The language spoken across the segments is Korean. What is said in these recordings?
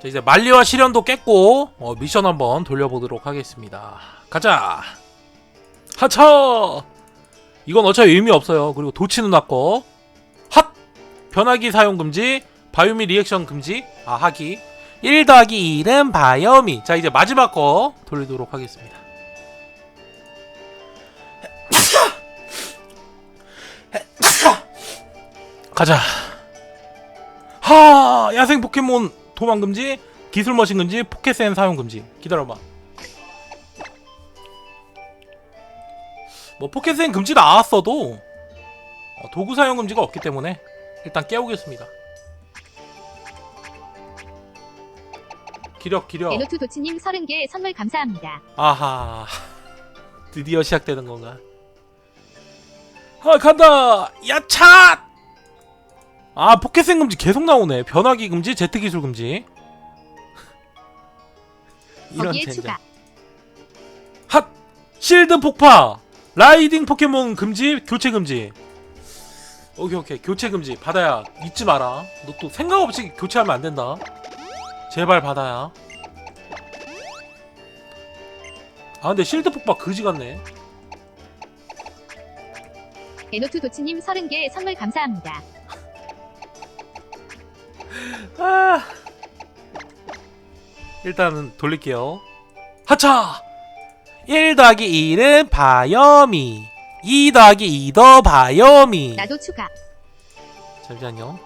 자 이제 만리와 시련도 깼고 어, 미션 한번 돌려보도록 하겠습니다. 가자. 하차. 이건 어차피 의미 없어요. 그리고 도치는 아거 핫. 변화기 사용 금지. 바이오미 리액션 금지. 아 하기. 1 더하기 1은 바이오미. 자 이제 마지막 거 돌리도록 하겠습니다. 가자. 하 야생 포켓몬 도망 금지, 기술 머신 금지, 포켓센 사용 금지. 기다려봐. 뭐 포켓센 금지 나왔어도 어, 도구 사용 금지가 없기 때문에 일단 깨우겠습니다. 기력 기력. 에노투 도치님 30개 선물 감사합니다. 아하 드디어 시작되는 건가? 아 간다 야차 아 포켓생 금지 계속 나오네. 변화기 금지 제트 기술 금지. 이런 거기에 젠장. 추가. 핫! 실드 폭파! 라이딩 포켓몬 금지 교체 금지. 오케이 오케이. 교체 금지. 받아야 잊지 마라. 너 또 생각 없이 교체하면 안 된다. 제발 받아야. 아 근데 실드 폭파 그지 같네. 에노투 도치님 30개 선물 감사합니다. 아 일단은 돌릴게요 하차 1 더하기 1은 바이오미 2 더하기 2더 바이오미 나도 추가. 잠시만요.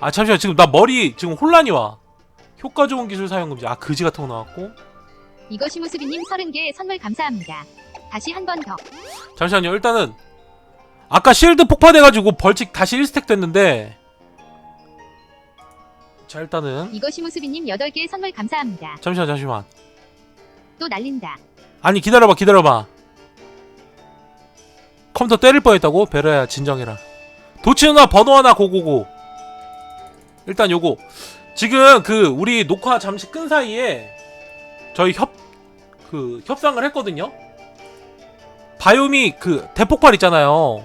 아 잠시만 지금 나 머리 지금 혼란이 와. 효과 좋은 기술 사용 금지. 아 그지 같은 거 나왔고. 이것이 모습이님 30개 선물 감사합니다. 다시 한 번 더. 잠시만요. 일단은 아까 실드 폭파돼가지고 벌칙 다시 1스택 됐는데. 자 일단은 이것이 모습이님 8개 선물 감사합니다. 잠시만 잠시만. 또 날린다. 아니 기다려봐 기다려봐. 컴퓨터 때릴 뻔했다고? 베라야 진정해라. 도치 누나 번호 하나 고고고. 일단 요거 지금 그 우리 녹화 잠시 끈 사이에 저희 협 그 협상을 했거든요. 바이오미 그 대폭발 있잖아요.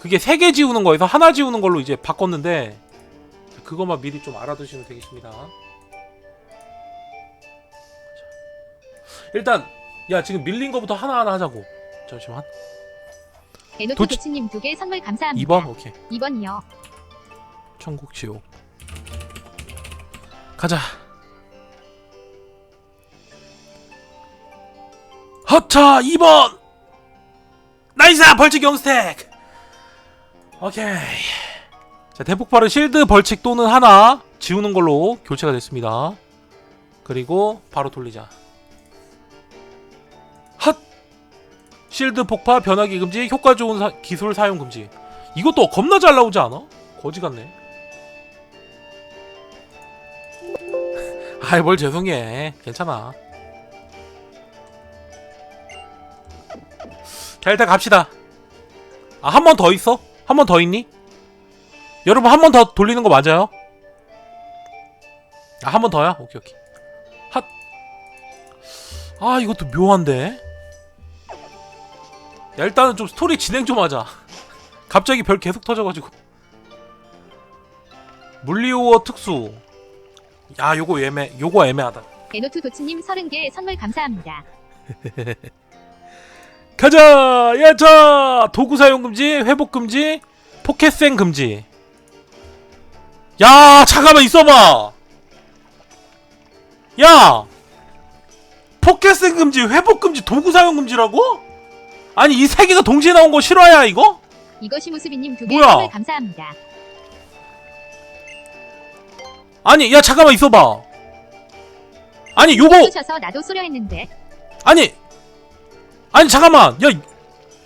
그게 세 개 지우는 거에서 하나 지우는 걸로 이제 바꿨는데 그것만 미리 좀 알아두시면 되겠습니다. 일단 야 지금 밀린 거부터 하나하나 하자고. 잠시만. 도치- 도치님 2개 선물 감사합니다. 2번 오케이. 2번이요. 천국 지옥. 가자. 허차 2번. 나이스 벌칙 0스택. 오케이. 자 대폭발은 실드 벌칙 또는 하나 지우는 걸로 교체가 됐습니다. 그리고 바로 돌리자. 핫. 실드 폭파 변화기 금지 효과 좋은 사- 기술 사용 금지. 이것도 겁나 잘 나오지 않아? 거지 같네. 아이 뭘 죄송해. 괜찮아. 자 일단 갑시다. 아 한 번 더 있어? 한 번 더 있니? 여러분 한 번 더 돌리는 거 맞아요? 아 한 번 더야? 오케이 오케이. 핫. 아 이것도 묘한데. 야 일단은 좀 스토리 진행 좀 하자. 갑자기 별 계속 터져가지고. 물리오어 특수. 야 요거 애매 요거 애매하다. 에노투 도치님 30개 선물 감사합니다. 가자! 야자! 도구 사용 금지, 회복 금지, 포켓생 금지. 야, 잠깐만 있어봐. 야! 포켓생 금지, 회복 금지, 도구 사용 금지라고? 아니 이 세 개가 동시에 나온 거 실화야 이거? 이것이 모습이님 2개 뭐야? 선물 감사합니다. 아니 야 잠깐만 있어봐. 아니 요거 나도 쏘려 했는데 아니 아니 잠깐만 야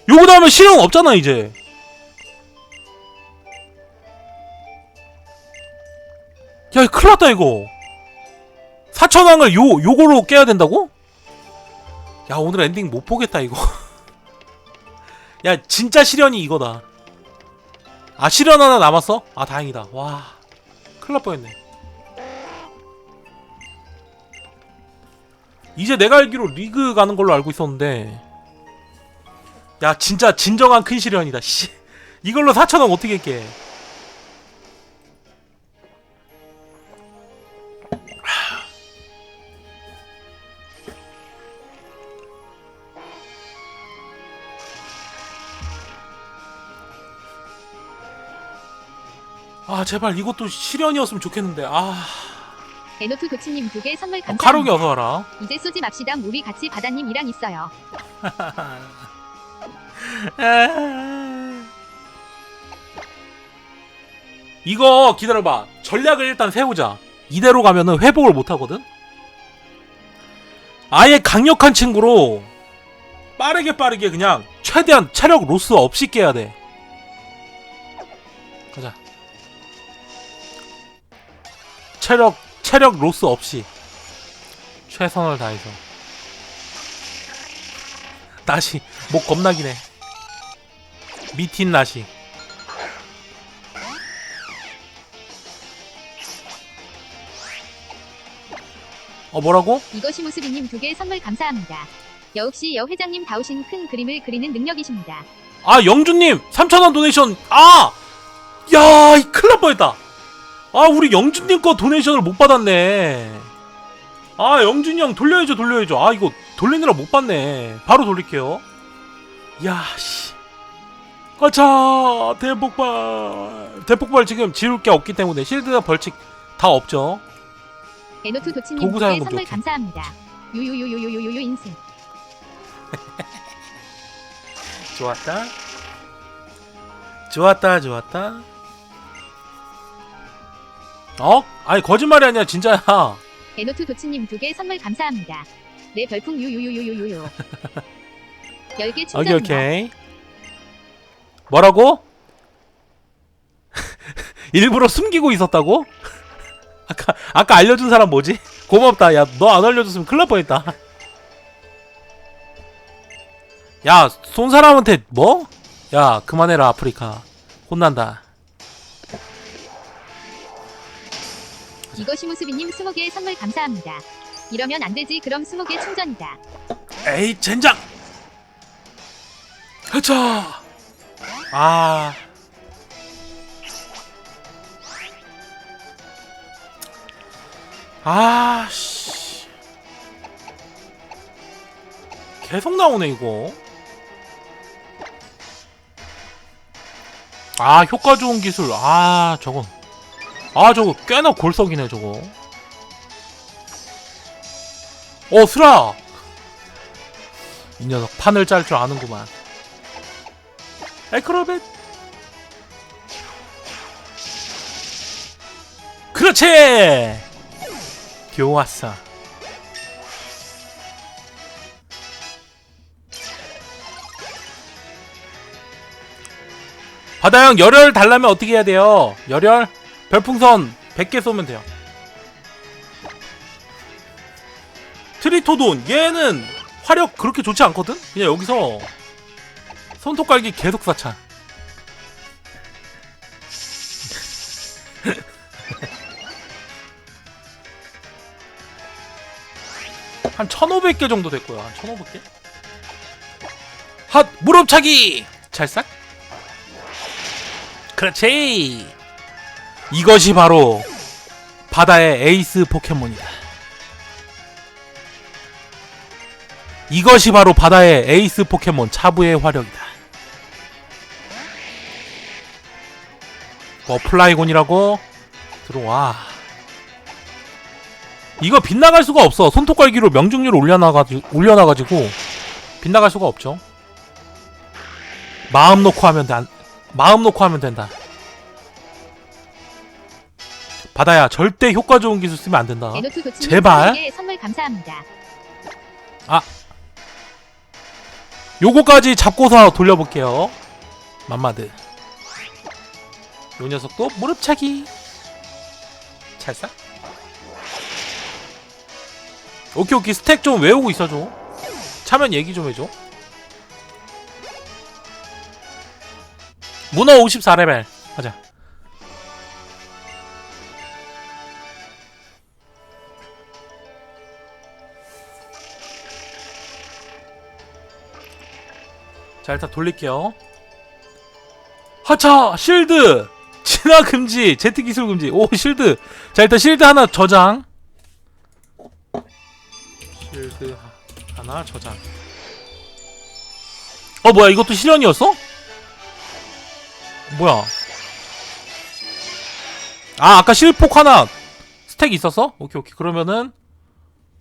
요거 나오면 실형 없잖아 이제 야 이거 큰일 났다 이거. 4천왕을 요 요거로 깨야 된다고? 야 오늘 엔딩 못 보겠다 이거. 야 진짜 시련이 이거다. 아 시련 하나 남았어? 아 다행이다. 와 큰일 날 뻔했네. 이제 내가 알기로 리그 가는 걸로 알고 있었는데 야 진짜 진정한 큰 시련이다 씨. 이걸로 4천원 어떻게 깨 아 제발 이것도 실현이었으면 좋겠는데. 아. 에노투 도치님 두 개 선물 어, 감사합니다. 카록이 어서 와라. 이제 쏘지 맙시다. 우리 같이 바다님이랑 있어요. 이거 기다려봐. 전략을 일단 세우자. 이대로 가면은 회복을 못하거든? 아예 강력한 친구로 빠르게 빠르게 그냥 최대한 체력 로스 없이 깨야 돼 체력 체력 로스 없이 최선을 다해서 나시 목 겁나 기네 미틴 나시 어 뭐라고? 이것이 모습이님 두개 선물 감사합니다. 역시 여 회장님 다우신 큰 그림을 그리는 능력이십니다. 아 영준님 3천원 도네이션 아! 야, 이 큰일 날 뻔했다. 아, 우리 영준님 거 도네이션을 못 받았네. 아, 영준이 형 돌려야죠, 돌려야죠. 아, 이거 돌리느라 못 받네. 바로 돌릴게요. 야, 씨. 아차, 대폭발. 대폭발 지금 지울 게 없기 때문에 실드가 벌칙 다 없죠. 에노투 도치님 도구 사용금 선물 좋게. 감사합니다. 유유유유유유유 인생. 좋았다. 좋았다, 좋았다. 어? 아니, 거짓말이 아니야, 진짜야. 에노투 도치님 두 개 선물 감사합니다. 내 별풍 유유유유유유유. 10개 오케이 충전이요. 오케이 뭐라고? 일부러 숨기고 있었다고? 아까 아까 알려준 사람 뭐지? 고맙다 야 너 안 알려줬으면 큰일 날 뻔했다 야쏜 사람한테 뭐? 야 그만해라 아프리카 혼난다 이것이 모습이님 20개 선물 감사합니다. 이러면 안 되지. 그럼 20개 충전이다. 에이 젠장! 흐차 아. 아 씨. 계속 나오네 이거. 아 효과 좋은 기술. 아 저거 아 저거 꽤나 골석이네 저거 어 스라 이 녀석 판을 짤 줄 아는구만. 에크로벳. 그렇지. 좋았어. 바다형 열혈 달라면 어떻게 해야 돼요? 열혈 별풍선 100개 쏘면 돼요. 트리토돈 얘는 화력 그렇게 좋지 않거든? 그냥 여기서 손톱 깔기 계속 사차. 한 1500개 정도 됐고요. 한 1500개? 핫! 무릎차기! 찰싹? 그렇지! 이것이 바로 바다의 에이스 포켓몬이다. 이것이 바로 바다의 에이스 포켓몬 차부의 화력이다. 뭐 플라이곤이라고 들어와. 이거 빗나갈 수가 없어. 손톱갈기로 명중률 올려놔가지고 올려놔가지고 빗나갈 수가 없죠. 마음 놓고 하면 돼. 안- 마음 놓고 하면 된다. 바다야 절대 효과 좋은 기술 쓰면 안 된다. 제발. 20개 선물 감사합니다. 요거까지 잡고서 돌려볼게요. 맘마드. 요 녀석도 무릎차기. 찰싹. 오케이 오케이 스택 좀 외우고 있어줘. 차면 얘기 좀 해줘. 문어 54레벨. 가자. 자 일단 돌릴게요. 하차 실드! 진화 금지 제트 기술 금지. 오 실드. 자 일단 실드 하나 저장. 실드 하- 하나 저장. 어 뭐야 이것도 실현이었어? 뭐야? 아 아까 실폭 하나 스택 있었어? 오케이 오케이. 그러면은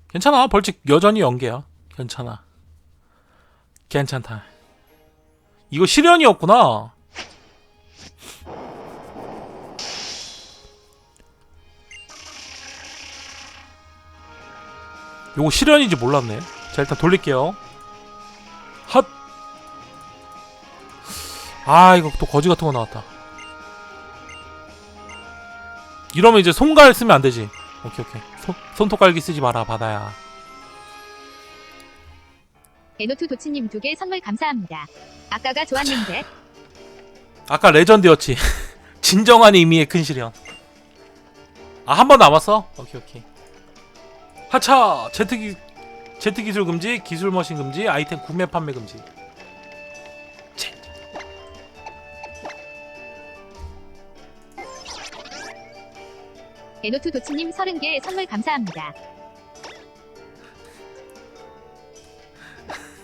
괜찮아. 벌칙 여전히 연계야. 괜찮아. 괜찮다 이거 실현이었구나. 요거 실현인지 몰랐네. 자 일단 돌릴게요. 핫! 아 이거 또 거지 같은 거 나왔다. 이러면 이제 손갈 쓰면 안 되지. 오케이 오케이. 손, 손톱 갈기 쓰지 마라 바다야. 에노투 도치님 두 개 선물 감사합니다. 아까가 좋았는데. 아까 레전드였지. 진정한 의미의 큰 실현 아 한 번 남았어? 오케이 오케이. 하차! 제트, 기, 제트 기술 금지 기술 머신 금지 아이템 구매 판매 금지. 체. 에노투 도치님 30개 선물 감사합니다.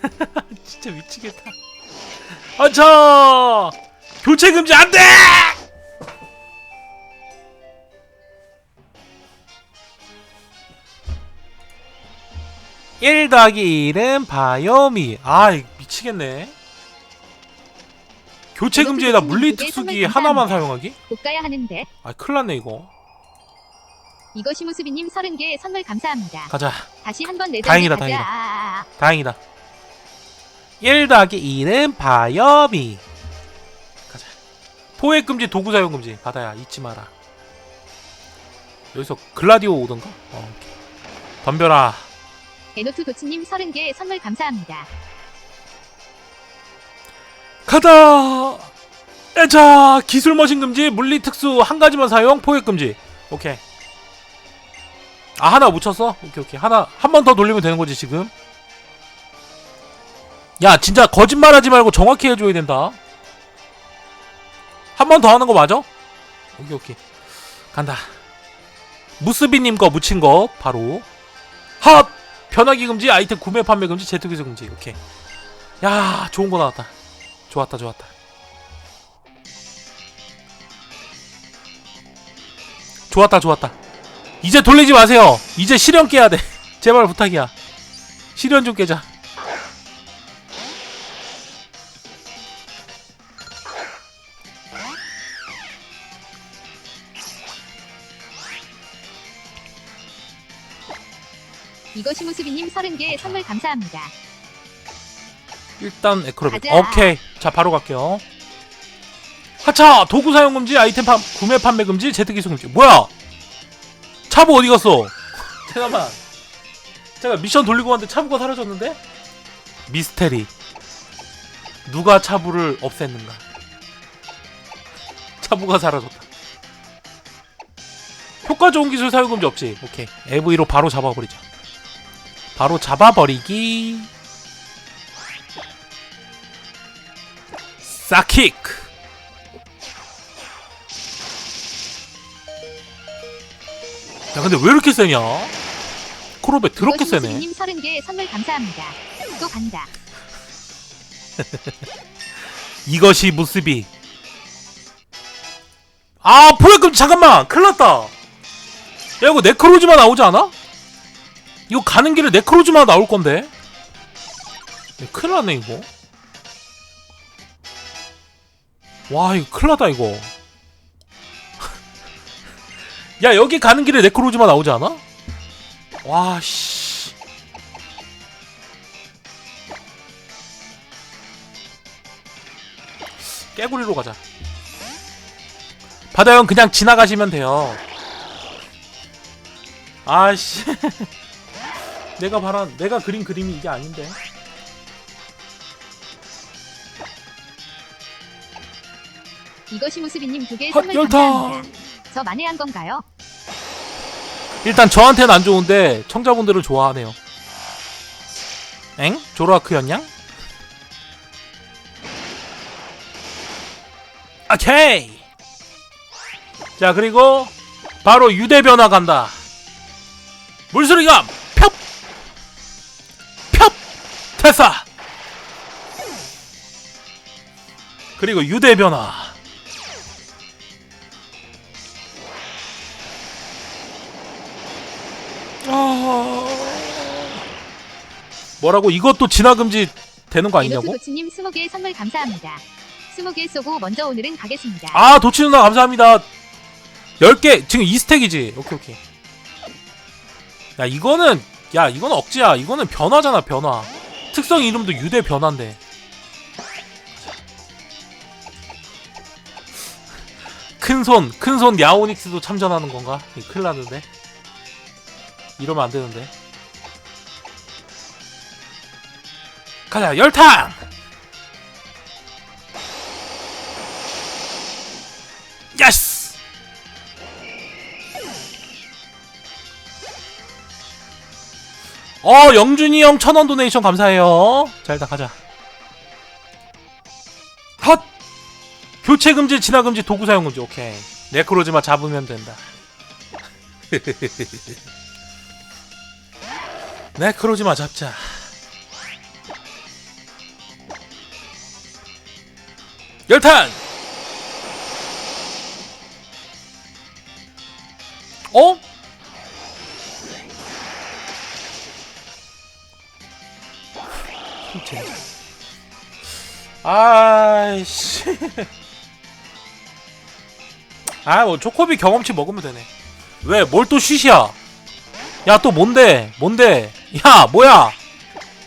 진짜 미치겠다 하차 교체 금지 안돼 1 더하기 1은 바이오미 아 미치겠네 교체 금지에다 물리 특수기 하나만 사용하기? 볶아야 하는데 아 큰일났네 이거 이것이 모습이님 30개 선물 감사합니다. 가자 다시 한번 내자. 다행이다. 다행이다. 아, 아, 아. 다행이다 1 더하기 1은 바이오미 가자. 포획 금지 도구 사용 금지 바다야 잊지 마라. 여기서 글라디오 오던가? 어, 오케이. 덤벼라. 에노투 도치님 30개 선물 감사합니다. 가자! 자 기술 머신 금지 물리 특수 한 가지만 사용 포획 금지. 오케이. 아 하나 묻혔어? 오케이 오케이. 하나 한 번 더 돌리면 되는 거지 지금 야 진짜 거짓말하지 말고 정확히 해줘야 된다. 한 번 더 하는 거 맞아? 오케이 오케이. 간다. 무스비님 거 묻힌 거 바로. 핫! 변화기 금지 아이템 구매 판매 금지 재투기소 금지. 오케이. 야 좋은 거 나왔다. 좋았다 좋았다. 좋았다 좋았다. 이제 돌리지 마세요. 이제 실현 깨야 돼. 제발 부탁이야. 실현 좀 깨자 게 선물 감사합니다. 일단 에크로빅. 오케이. 자, 바로 갈게요. 하차! 도구 사용 금지, 아이템 판, 구매 판매 금지, 재택 이송 금지. 뭐야? 차보 어디 갔어? 잠깐만. 제가 미션 돌리고 왔는데 차부가 사라졌는데? 미스테리. 누가 차부를 없앴는가? 차부가 사라졌다. 효과 좋은 기술 사용 금지 없지. 오케이. AV로 바로 잡아버리자. 바로 잡아버리기. 사킥. 야 근데 왜 이렇게 세냐? 더럽게 이것이 세네. 모습이님 30개 선물 감사합니다. 또 간다. 이것이 무스비 아 포획금 잠깐만! 큰일났다. 야 이거 네크로즈만 나오지 않아? 이거 가는 길에 네크로즈만 나올 건데 야, 큰일 났네 이거 와 이거 큰일 났다 이거 야 여기 가는 길에 네크로즈만 나오지 않아? 와씨 깨구리로 가자. 바다형 그냥 지나가시면 돼요. 아씨. 내가 바란 내가 그린 그림이 이게 아닌데. 이것이 모습이님 두개 헛, 선물 열타. 감사합니다. 저 만회한 건가요? 일단 저한테는 안 좋은데 청자분들은 좋아하네요. 엥? 조로아크였냐? 오케이. 자 그리고 바로 유대 변화 간다. 물소리가 그리고 유대 변화. 아... 뭐라고 이것도 진화 금지 되는 거 아니냐고? 도치님 20개 선물 감사합니다. 20개 쏘고 먼저 오늘은 가겠습니다. 아 도치 누나 감사합니다. 10개 지금 2스택이지. 오케이 오케이. 야 이거는 야 이건 억지야. 이거는 변화잖아 변화. 특성 이름도 유대 변화인데. 큰손 큰손 야오닉스도 참전하는 건가? 큰일 났는데. 이러면 안 되는데. 가자 열탕 야스! 어 영준이 형 천원 도네이션 감사해요. 자 일단 가자 교체 금지 진화 금지 도구 사용 금지. 오케이. 네크로즈마 잡으면 된다. 네크로즈마 잡자. 열탄! 어? 아이씨. 아, 뭐 초코비 경험치 먹으면 되네. 왜? 뭘 또 쉬시야? 야, 또 뭔데? 뭔데? 야, 뭐야?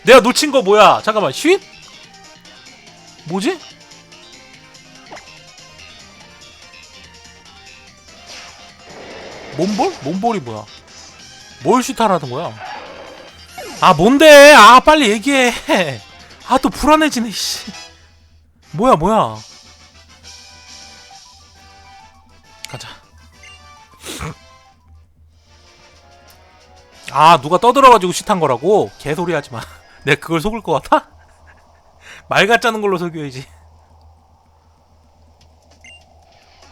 내가 놓친 거 뭐야? 잠깐만, 쉿? 뭐지? 몬볼? 몬볼이 뭐야? 뭘 슈타라는 거야? 아 뭔데? 아 빨리 얘기해. 아 또 불안해지네. 씨. 뭐야 뭐야? 아 누가 떠들어가지고 쉿한 거라고? 개소리 하지 마. 내가 그걸 속을 것 같아? 말 같자는 걸로 속여야지.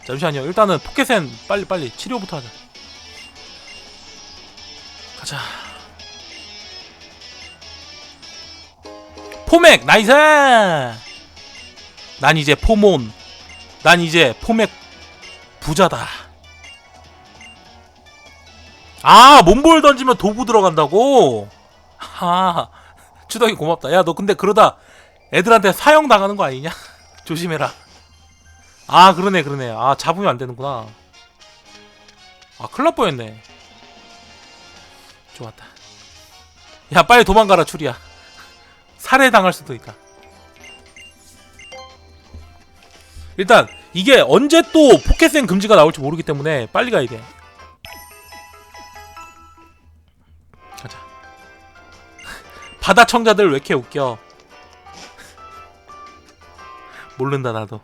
잠시만요. 일단은 포켓센 빨리 빨리 치료부터 하자. 가자. 포맥 나이스. 난 이제 포몬. 난 이제 포맥 부자다. 아 몸볼 던지면 도구 들어간다고. 아 추덕이 고맙다. 야 너 근데 그러다 애들한테 사형 당하는 거 아니냐? 조심해라. 아 그러네 그러네. 아 잡으면 안 되는구나. 아 큰일 날 뻔했네. 좋았다. 야 빨리 도망가라 추리야. 살해당할 수도 있다. 일단 이게 언제 또 포켓센 금지가 나올지 모르기 때문에 빨리 가야 돼. 바다 청자들 왜 이렇게 웃겨? 모른다 나도.